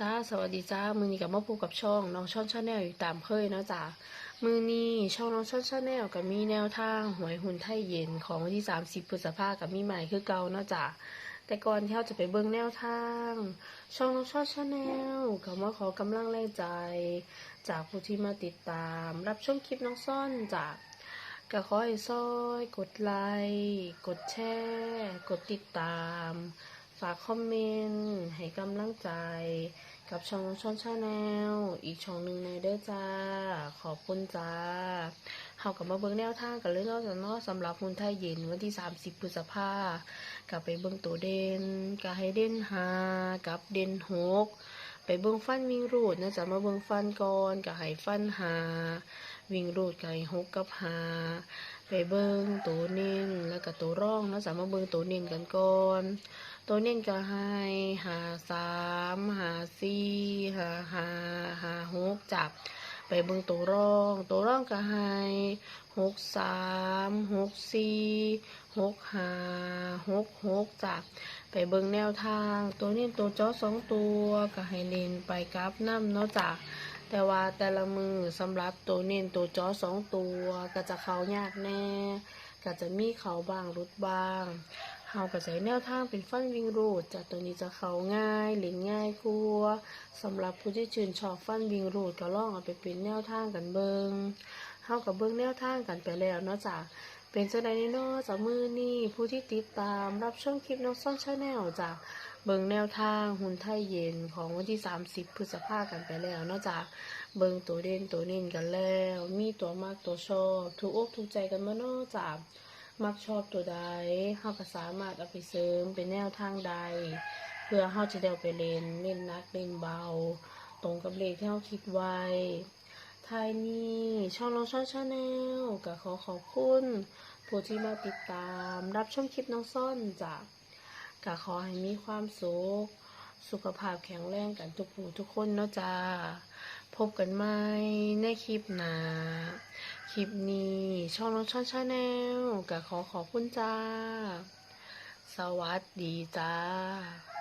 จ้าสวัสดีจ้ามือนี้กับมาพบกับช่องน้องช่อนชาแนลอยู่ตามเคยนะจ้ามือนี้ช่องน้องช่อนชาแนลกับมีแนวทางหวยหุ่นไทยเย็นของวันที่ 30พฤษภากับมีใหม่คือเก่านะจ้าแต่ก่อนที่เราจะไปเบิ่งแนวทาง ช่องน้องช่อนชาแนลกับมาขอกำลังแรงใจ จากผู้ที่มาติดตาม รับชมคลิปน้องซ่อนจ้าก็ขอให้ซอย กดไลค์กดแชร์ กดติดตาม ฝากคอมเมนต์ ให้กำลังใจ กับช่องช่องชาแนล อีกช่องหนึ่งในเด้อจ้า ขอบคุณจ้าเฮากลับมาเบิ่งแนวทางกันเลยเนาะจ้ะเนาะสำหรับหุ้นไทยเย็นวันที่ 30พฤษภากับไปเบิ่งตัวเด่นก็ให้เด่นหากับเด่นหกไปเบิ่งฟันวิงรูดนะจ๊ะมาเบิ่งฟันก่อนก็ให้ฟันหา วิ่งรูดไก็ให้หกกับหาไปเบิ่งตัวเน้นแล้วก็ตัวร่องเนาะจ๊ะมาเบิ่งตัวเน้นกันก่อน ตัวเน้นก็ให้หาสามหาสี่หาหาหาหกจับ ไปเบิ่งตัวร่อง ตัวร่องก็ให้หกสามหกสี่หกห้าหกหกจับ ไปเบิ่งแนวทาง ตัวเน้นตัวจ้อสองตัวก็ให้เน้นไปกราฟน้ำเนาะจ้ะ แต่ว่าแต่ละมือสำหรับตัวเน้นตัวจอสองตัวก็จะเข้ายากแน่ ก็จะมีเขาบางรุดบางเฮาก็ใช้แนวทางเป็นฟันวิ่งรูดจากตัวนี้จะเข้าง่ายเล่นง่ายกลัวสำหรับผู้ที่ชื่นชอบฟันวิ่งรูดก็ลองเอาไปเป็นแนวทางกันเบิงเฮากับเบิ่งแนวทางกันไปแล้วเนาะจ้ะ เป็นจังได๋เนาะจากมือนี้ผู้ที่ติดตามรับชมคลิปน้องซ่อนชาแนลจ้ะเบิงแนวทางหุ่นไทยเย็นของวันที่ 30 พฤษภากันไปแล้วนาะจ้ะเบิงตัวเด่นตัวเน้นกันแล้ว มีตัวมากตัวชอบ ถูกอกถูกใจกันมาเนาะจ้ะมักชอบตัวใดเฮาก็สามารถเอาไปเสริมเป็นแนวทางใด เพื่อเฮาจะได้เอาไปเล่นเล่นนักเล่นเบา ตรงกับเลขที่เฮาคิดไว้ท้ายนี้ ช่องน้องช่องชาแนลก็ขอขอบคุณผู้ที่มาติดตาม รับชมคลิปน้องซ่อนจ้ะก็ขอให้มีความสุขสุขภาพแข็งแรงกันทุกผู้ทุกคนเนาะจ้า พบกันใหม่ในคลิปหน้าคลิปนี้ช่องน้องช่องชาแนลก็ขอขอบคุณจ้า สวัสดีจ้า